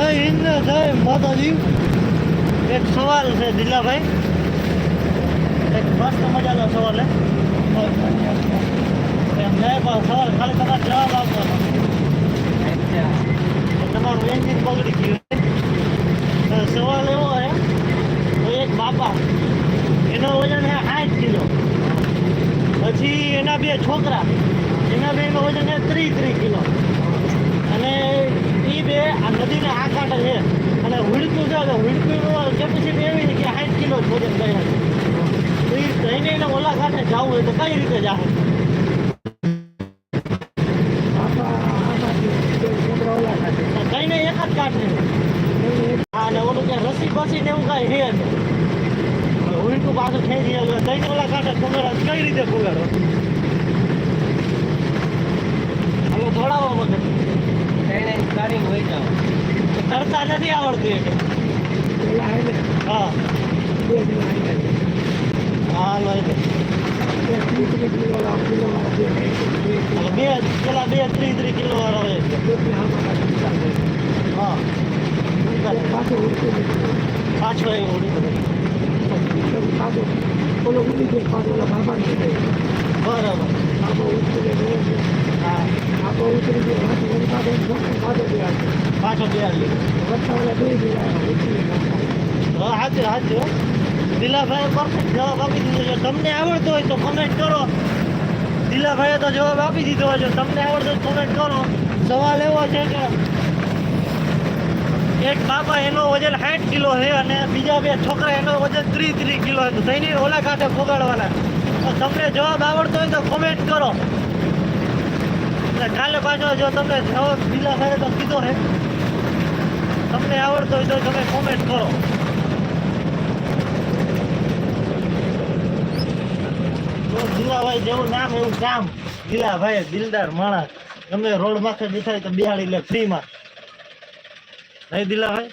જય હિન્દ, જય માતાજી. એક સવાલ છે દિલાભાઈ એક મસ્ત મજાનો સવાલ પણ સવાલ ખાલી તમારે જવાબ આપવાનો તમારું એન્જિન બગડી ગયું સવાલ એવો તો એક બાપા, એનો વજન છે સાઠ કિલો. પછી એના બે છોકરા, એના બે નું વજન હે ત્રીસ ત્રીસ કિલો. બે આ નદીના આ કાંઠે છે. અને હુડકું છે, અને હુડકું કેપેસિટી એવી છે કે સાઠ કિલો જ વજન ગયા છે. એ થઈને એને ઓલા કાંઠે જવું હોય તો કઈ રીતે કઈને એક હા ઓલું ક્યાં રસી બસી ને એવું કાંઈ છે નહીં. હુડકું પાછું થઈ આવ્યું કઈને ઓલા કાંઠે ફુગાડો કઈ રીતે ફુગાડો તરતા નથી આવડતું હા. હા બે, પેલા બે ત્રીસ ત્રીસ કિલો વાળો હોય હા. પાછો એવું ઉડી બરાબર. હા હાજર હાજર દિલાભાઈ જવાબ આપી દીધો છે તમને આવડતો હોય તો કમેન્ટ કરો દિલાભાઈએ તો જવાબ આપી દીધો હોય છે તમને આવડતો હોય કમેન્ટ કરો સવાલ એવો છે કે એક બાપા એનો વજન સાઠ કિલો છે અને બીજા બે છોકરા એનો વજન ત્રીસ ત્રીસ કિલો છે તો થઈને ઓલા કાંઠે ફોગાડવાના તો તમને જવાબ આવડતો હોય તો કોમેન્ટ કરો. પાછો જો તમને જવાબ દિલાભાઈએ તો કીધો હે તમને આવડતો હોય તો તમે કોમેન્ટ કરો. દિલાભાઈ જેવું નામ એવું કામ દિલાભાઈ દિલદાર માણસ. તમે રોડ માથે બેઠા તો બિહાડી લે ફ્રીમાં. નહીં દિલાભાઈ?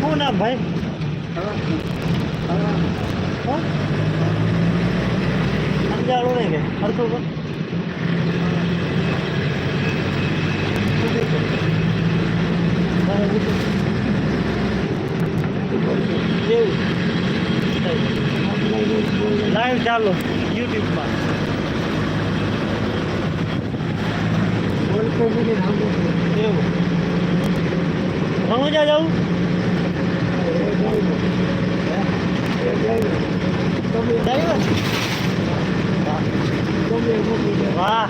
શું નામ ભાઈ? નહીં હરતું કોણ એવું. લાઈવ ચાલો યુટ્યુબમાં એવું. રમોજા જવું? ડ્રાઈવર વાહ.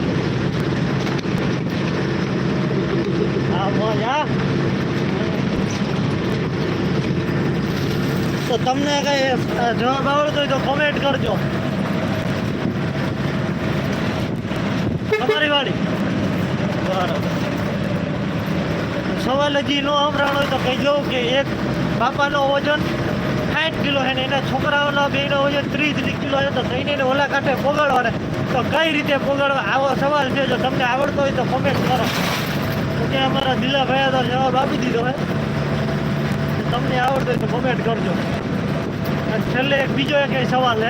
તો તમને કઈ જવાબ આવડતો હોય તો કોમેન્ટ કરજો. તમારી વાળી બરાબર. સવાલ હજી નો સંભળાણો હોય તો કહી દઉં કે એક બાપાનો વજન સાઠ કિલો છે ને એના છોકરાઓના બેનો હોય ત્રીસ કિલો છે તો થઈને એને ઓલા કાંઠે પોગાડવાને તો કઈ રીતે પોગાડવા? આવો સવાલ છે, જો તમને આવડતો હોય તો કોમેન્ટ કરો. તો કે અમારા દિલાભાઈએ તો જવાબ આપી દીધો હોય તમને આવડતો હોય તો કોમેન્ટ કરજો. છેલ્લે એક બીજો એક સવાલ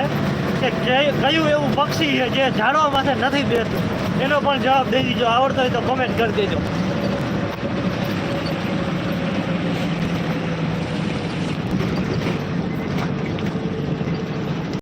છે કે કયું એવું પક્ષી છે જે ઝાડવા માથે નથી બેસતું? એનો પણ જવાબ દઈ દીજો. આવડતો હોય તો કોમેન્ટ કરી દેજો.